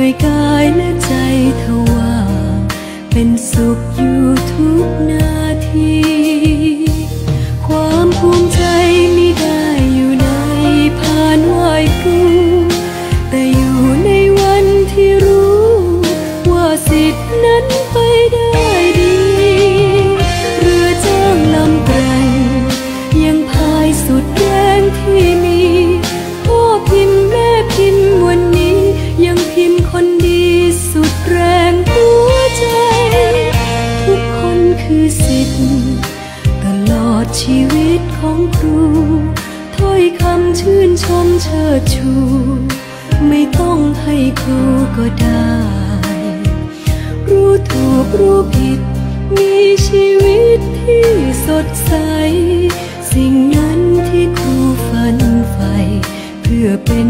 เหนื่อยกายและใจทว่า เป็นสุขอยู่ทุกนาที ความภูมิใจมี ชูไม่ต้องให้ครูก็ได้ รู้ถูกรู้ผิด มีชีวิตที่สดใส สิ่งนั้นที่ครูฝันใฝ่เพื่อเป็น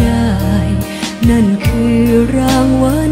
นั่นคือรางวัล